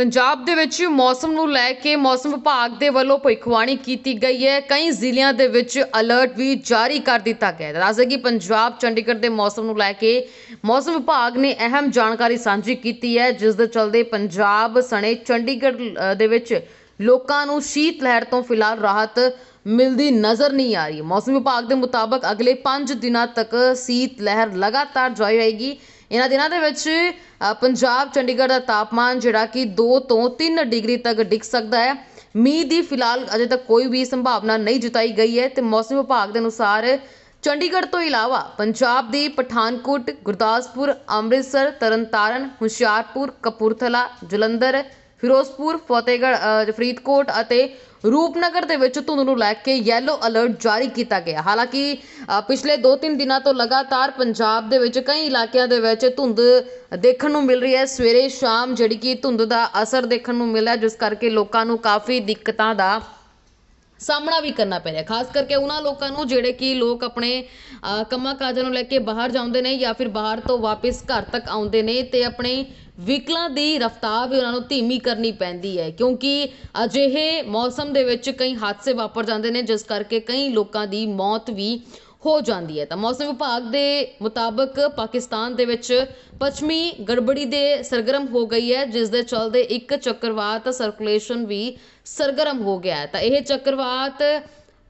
ਪੰਜਾਬ ਦੇ ਵਿੱਚ ਮੌਸਮ ਨੂੰ ਲੈ ਕੇ ਮੌਸਮ ਵਿਭਾਗ ਦੇ ਵੱਲੋਂ ਭਵਿੱਖਬਾਣੀ ਕੀਤੀ ਗਈ ਹੈ। ਕਈ ਜ਼ਿਲ੍ਹਿਆਂ ਦੇ ਵਿੱਚ ਅਲਰਟ ਵੀ ਜਾਰੀ ਕਰ ਦਿੱਤਾ ਗਿਆ ਹੈ। ਦੱਸਦੇ ਕਿ ਪੰਜਾਬ, ਚੰਡੀਗੜ੍ਹ ਦੇ ਮੌਸਮ ਨੂੰ ਲੈ ਕੇ ਮੌਸਮ ਵਿਭਾਗ ਨੇ ਅਹਿਮ ਜਾਣਕਾਰੀ ਸਾਂਝੀ ਕੀਤੀ ਹੈ, ਜਿਸ ਦੇ ਚਲਦੇ ਪੰਜਾਬ ਸਣੇ ਚੰਡੀਗੜ੍ਹ ਦੇ ਵਿੱਚ ਲੋਕਾਂ ਨੂੰ ਸ਼ੀਤ ਲਹਿਰ ਤੋਂ ਫਿਲਹਾਲ ਰਾਹਤ ਮਿਲਦੀ ਨਜ਼ਰ ਨਹੀਂ ਆ ਰਹੀ। ਮੌਸਮ ਵਿਭਾਗ ਦੇ ਮੁਤਾਬਕ ਅਗਲੇ 5 ਦਿਨਾਂ ਤੱਕ ਸ਼ੀਤ ਲਹਿਰ ਲਗਾਤਾਰ ਜਾਰੀ ਰਹੇਗੀ। ਇਹਨਾਂ ਦਿਨਾਂ ਦੇ ਵਿੱਚ ਪੰਜਾਬ ਚੰਡੀਗੜ੍ਹ ਦਾ ਤਾਪਮਾਨ ਜਿਹੜਾ ਕਿ 2 ਤੋਂ 3 ਡਿਗਰੀ ਤੱਕ ਡਿੱਗ ਸਕਦਾ ਹੈ। ਮੀਂਹ ਦੀ ਫਿਲਹਾਲ ਅਜੇ ਤੱਕ ਕੋਈ ਵੀ ਸੰਭਾਵਨਾ ਨਹੀਂ ਜਤਾਈ ਗਈ ਹੈ ਤੇ ਮੌਸਮ ਵਿਭਾਗ ਦੇ ਅਨੁਸਾਰ ਚੰਡੀਗੜ੍ਹ ਤੋਂ ਇਲਾਵਾ ਪੰਜਾਬ ਦੀ ਪਠਾਨਕੋਟ, ਗੁਰਦਾਸਪੁਰ, ਅੰਮ੍ਰਿਤਸਰ, ਤਰਨਤਾਰਨ, ਹੁਸ਼ਿਆਰਪੁਰ, ਕਪੂਰਥਲਾ, ਜਲੰਧਰ ਫਿਰੋਜ਼ਪੁਰ, ਫਤਿਹਗੜ੍ਹ ਫਰੀਦਕੋਟ ਅਤੇ ਰੂਪਨਗਰ ਦੇ ਵਿੱਚ ਧੁੰਦ ਨੂੰ ਲੈ ਕੇ ਯੈਲੋ ਅਲਰਟ ਜਾਰੀ ਕੀਤਾ ਗਿਆ। ਹਾਲਾਂਕਿ ਪਿਛਲੇ 2-3 ਦਿਨਾਂ ਤੋਂ ਲਗਾਤਾਰ ਪੰਜਾਬ ਦੇ ਵਿੱਚ ਕਈ ਇਲਾਕਿਆਂ ਦੇ ਵਿੱਚ ਧੁੰਦ ਦੇਖਣ ਨੂੰ ਮਿਲ ਰਹੀ ਹੈ। ਸਵੇਰੇ ਸ਼ਾਮ ਜਿਹੜੀ ਕਿ ਧੁੰਦ ਦਾ ਅਸਰ ਦੇਖਣ ਨੂੰ ਮਿਲਿਆ, ਜਿਸ ਕਰਕੇ ਲੋਕਾਂ ਨੂੰ ਕਾਫੀ ਦਿੱਕਤਾਂ ਦਾ ਸਾਹਮਣਾ ਵੀ ਕਰਨਾ ਪੈ ਰਿਹਾ। ਖਾਸ ਕਰਕੇ ਉਹਨਾਂ ਲੋਕਾਂ ਨੂੰ ਜਿਹੜੇ ਕਿ ਲੋਕ ਆਪਣੇ ਕੰਮਾਂ ਕਾਜਾਂ ਨੂੰ ਲੈ ਕੇ ਬਾਹਰ ਜਾਂਦੇ ਨੇ ਜਾਂ ਫਿਰ ਬਾਹਰ ਤੋਂ ਵਾਪਸ ਘਰ ਤੱਕ ਆਉਂਦੇ ਨੇ ਤੇ ਆਪਣੇ ਵਹੀਕਲਾਂ ਦੀ ਰਫ਼ਤਾਰ ਵੀ ਉਹਨਾਂ ਨੂੰ ਧੀਮੀ ਕਰਨੀ ਪੈਂਦੀ ਹੈ। ਕਿਉਂਕਿ ਅਜਿਹੇ ਮੌਸਮ ਦੇ ਵਿੱਚ ਕਈ ਹਾਦਸੇ ਵਾਪਰ ਜਾਂਦੇ ਨੇ, ਜਿਸ ਕਰਕੇ ਕਈ ਲੋਕਾਂ ਦੀ ਮੌਤ ਵੀ ਹੋ ਜਾਂਦੀ ਹੈ। ਤਾਂ ਮੌਸਮ ਵਿਭਾਗ ਦੇ ਮੁਤਾਬਕ ਪਾਕਿਸਤਾਨ ਦੇ ਵਿੱਚ ਪੱਛਮੀ ਗੜਬੜੀ ਦੇ ਸਰਗਰਮ ਹੋ ਗਈ ਹੈ, ਜਿਸ ਦੇ ਚਲਦੇ ਇੱਕ ਚੱਕਰਵਾਤ ਸਰਕੂਲੇਸ਼ਨ ਵੀ ਸਰਗਰਮ ਹੋ ਗਿਆ ਹੈ। ਤਾਂ ਇਹ ਚੱਕਰਵਾਤ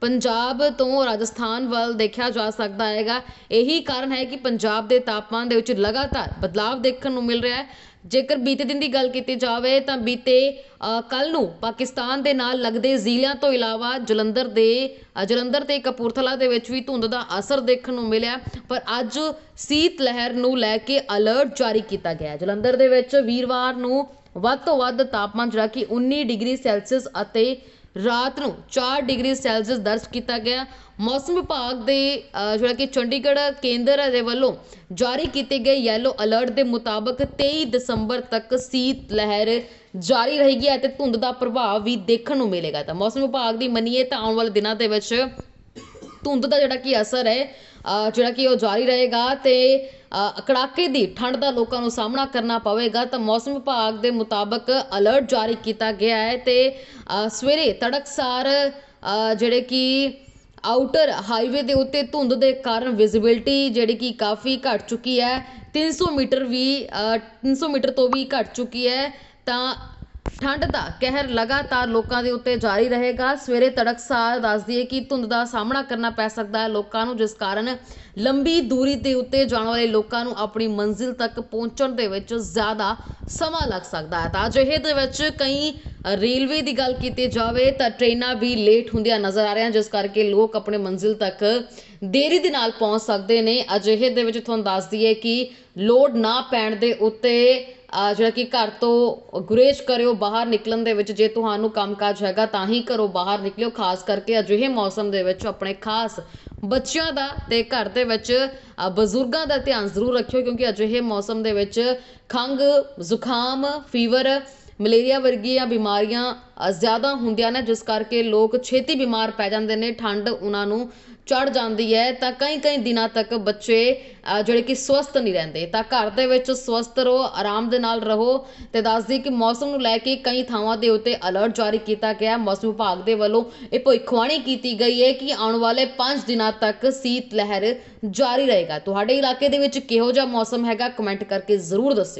ਪੰਜਾਬ ਤੋਂ ਰਾਜਸਥਾਨ ਵੱਲ ਦੇਖਿਆ ਜਾ ਸਕਦਾ ਹੈਗਾ। ਇਹੀ ਕਾਰਨ ਹੈ ਕਿ ਪੰਜਾਬ ਦੇ ਤਾਪਮਾਨ ਦੇ ਵਿੱਚ ਲਗਾਤਾਰ ਬਦਲਾਵ ਦੇਖਣ ਨੂੰ ਮਿਲ ਰਿਹਾ ਹੈ। ਜੇਕਰ ਬੀਤੇ ਦਿਨ ਦੀ ਗੱਲ ਕੀਤੀ ਜਾਵੇ ਤਾਂ ਬੀਤੇ ਕੱਲ ਨੂੰ ਪਾਕਿਸਤਾਨ ਦੇ ਨਾਲ ਲੱਗਦੇ ਜ਼ਿਲ੍ਹਿਆਂ ਤੋਂ ਇਲਾਵਾ ਜਲੰਧਰ ਦੇ ਜਲੰਧਰ ਤੇ ਕਪੂਰਥਲਾ ਦੇ ਵਿੱਚ ਵੀ ਧੁੰਦ ਦਾ ਅਸਰ ਦੇਖਣ ਨੂੰ ਮਿਲਿਆ ਪਰ ਅੱਜ ਸੀਤ ਲਹਿਰ ਨੂੰ ਲੈ ਕੇ ਅਲਰਟ ਜਾਰੀ ਕੀਤਾ ਗਿਆ ਜਲੰਧਰ ਦੇ ਵਿੱਚ ਵੀਰਵਾਰ ਨੂੰ ਵੱਧ ਤੋਂ ਵੱਧ ਤਾਪਮਾਨ ਜਿਹੜਾ ਕਿ 19 ਡਿਗਰੀ ਸੈਲਸੀਅਸ ਅਤੇ ਰਾਤ ਨੂੰ 4 ਡਿਗਰੀ ਸੈਲਸੀਅਸ ਦਰਜ ਕੀਤਾ ਗਿਆ। ਮੌਸਮ ਵਿਭਾਗ ਦੇ ਜਿਹੜਾ ਕਿ ਚੰਡੀਗੜ੍ਹ ਕੇਂਦਰ ਦੇ ਵੱਲੋਂ ਜਾਰੀ ਕੀਤੇ ਗਏ ਯੈਲੋ ਅਲਰਟ ਦੇ ਮੁਤਾਬਕ 23 ਦਸੰਬਰ ਤੱਕ ਸੀਤ ਲਹਿਰ ਜਾਰੀ ਰਹੇਗੀ ਅਤੇ ਧੁੰਦ ਦਾ ਪ੍ਰਭਾਵ ਵੀ ਦੇਖਣ ਨੂੰ ਮਿਲੇਗਾ। ਤਾਂ ਮੌਸਮ ਵਿਭਾਗ ਦੀ ਮੰਨੀਏ ਤਾਂ ਆਉਣ ਵਾਲੇ ਦਿਨਾਂ ਦੇ ਵਿੱਚ ਧੁੰਦ ਦਾ ਜਿਹੜਾ ਕਿ ਅਸਰ ਹੈ ਜਿਹੜਾ ਕਿ ਉਹ ਜਾਰੀ ਰਹੇਗਾ ਤੇ ਕੜਾਕੇ ਦੀ ਠੰਡ ਦਾ ਲੋਕਾਂ ਨੂੰ ਸਾਹਮਣਾ ਕਰਨਾ ਪਵੇਗਾ ਤਾਂ ਮੌਸਮ ਵਿਭਾਗ ਦੇ ਮੁਤਾਬਕ ਅਲਰਟ ਜਾਰੀ ਕੀਤਾ ਗਿਆ ਹੈ ਤੇ ਸਵੇਰੇ ਤੜਕਸਾਰ ਅ, ਜਿਹੜੇ ਕਿ ਆਊਟਰ ਹਾਈਵੇ ਦੇ ਉੱਤੇ ਧੁੰਦ ਦੇ ਕਾਰਨ ਵਿਜ਼ਿਬਿਲਟੀ ਜਿਹੜੀ ਕਿ ਕਾਫੀ ਘਟ ਚੁੱਕੀ ਹੈ 300 ਮੀਟਰ ਵੀ ਅ, 300 ਮੀਟਰ ਤੋਂ ਵੀ ਘਟ ਚੁੱਕੀ ਹੈ ਤਾਂ ਠੰਡ ਦਾ ਕਹਿਰ ਲਗਾਤਾਰ ਲੋਕਾਂ ਦੇ ਉੱਤੇ ਜਾਰੀ ਰਹੇਗਾ। ਸਵੇਰੇ ਤੜਕਸਾਰ ਦੱਸ ਦਈਏ ਕਿ ਧੁੰਦ ਦਾ ਸਾਹਮਣਾ ਕਰਨਾ ਪੈ ਸਕਦਾ ਹੈ ਲੋਕਾਂ ਨੂੰ, ਜਿਸ ਕਾਰਨ ਲੰਬੀ ਦੂਰੀ ਦੇ ਉੱਤੇ ਜਾਣ ਵਾਲੇ ਲੋਕਾਂ ਨੂੰ ਆਪਣੀ ਮੰਜ਼ਿਲ ਤੱਕ ਪਹੁੰਚਣ ਦੇ ਵਿੱਚ ਜ਼ਿਆਦਾ ਸਮਾਂ ਲੱਗ ਸਕਦਾ ਹੈ। ਤਾਂ ਅਜਿਹੇ ਦੇ ਵਿੱਚ ਕਈ ਰੇਲਵੇ ਦੀ ਗੱਲ ਕੀਤੀ ਜਾਵੇ ਤਾਂ ਟ੍ਰੇਨਾਂ ਵੀ ਲੇਟ ਹੁੰਦੀਆਂ ਨਜ਼ਰ ਆ ਰਹੀਆਂ, ਜਿਸ ਕਰਕੇ ਲੋਕ ਆਪਣੇ ਮੰਜ਼ਿਲ ਤੱਕ ਦੇਰੀ ਦੇ ਨਾਲ ਪਹੁੰਚ ਸਕਦੇ ਨੇ। ਅਜਿਹੇ ਦੇ ਵਿੱਚ ਤੁਹਾਨੂੰ ਦੱਸ ਦਈਏ ਕਿ ਲੋਡ ਨਾ ਪੈਣ ਦੇ ਉੱਤੇ ਜਿਹੜਾ ਕਿ ਘਰ ਤੋਂ ਗੁਰੇਜ਼ ਕਰਿਓ, ਬਾਹਰ ਨਿਕਲਣ ਦੇ ਵਿੱਚ ਜੇ ਤੁਹਾਨੂੰ ਕੰਮਕਾਜ ਹੈਗਾ ਤਾਂ ਹੀ ਘਰੋਂ ਬਾਹਰ ਨਿਕਲਿਓ, ਖਾਸ ਕਰਕੇ ਅਜਿਹੇ ਮੌਸਮ ਦੇ ਵਿੱਚ ਆਪਣੇ ਖਾਸ ਬੱਚਿਆਂ ਦਾ ਤੇ ਘਰ ਦੇ ਵਿੱਚ ਬਜ਼ੁਰਗਾਂ ਦਾ ਧਿਆਨ ਜ਼ਰੂਰ ਰੱਖਿਓ ਕਿਉਂਕਿ ਅਜਿਹੇ ਮੌਸਮ ਦੇ ਵਿੱਚ ਖੰਘ, ਜ਼ੁਕਾਮ, ਫੀਵਰ ਮਲੇਰੀਆ ਵਰਗੀਆਂ ਬਿਮਾਰੀਆਂ ਜ਼ਿਆਦਾ ਹੁੰਦੀਆਂ ਨੇ, ਜਿਸ ਕਰਕੇ ਲੋਕ ਛੇਤੀ ਬਿਮਾਰ ਪੈ ਜਾਂਦੇ ਨੇ, ਠੰਡ ਉਹਨਾਂ ਨੂੰ ਚੜ ਜਾਂਦੀ ਹੈ। ਤਾਂ ਕਈ ਕਈ ਦਿਨਾਂ ਤੱਕ ਬੱਚੇ ਜਿਹੜੇ ਕਿ ਸਵਸਥ ਨਹੀਂ ਰਹਿੰਦੇ। ਤਾਂ ਘਰ ਦੇ ਵਿੱਚ ਸਵਸਥ ਰਹੋ, ਆਰਾਮ ਦੇ ਨਾਲ ਰਹੋ ਤੇ ਦੱਸਦੀ ਕਿ ਮੌਸਮ ਨੂੰ ਲੈ ਕੇ ਕਈ ਥਾਵਾਂ ਦੇ ਉੱਤੇ ਅਲਰਟ ਜਾਰੀ ਕੀਤਾ ਗਿਆ। ਮੌਸਮ ਵਿਭਾਗ ਦੇ ਵੱਲੋਂ ਇਹ ਭਵਿੱਖਬਾਣੀ ਕੀਤੀ ਗਈ ਹੈ ਕਿ ਆਉਣ ਵਾਲੇ 5 ਦਿਨਾਂ ਤੱਕ ਸੀਤ ਲਹਿਰ ਜਾਰੀ ਰਹੇਗਾ। ਤੁਹਾਡੇ ਇਲਾਕੇ ਦੇ ਵਿੱਚ ਕਿਹੋ ਜਿਹਾ ਮੌਸਮ ਹੈਗਾ? ਕਮੈਂਟ ਕਰਕੇ ਜ਼ਰੂਰ ਦੱਸਿਓ।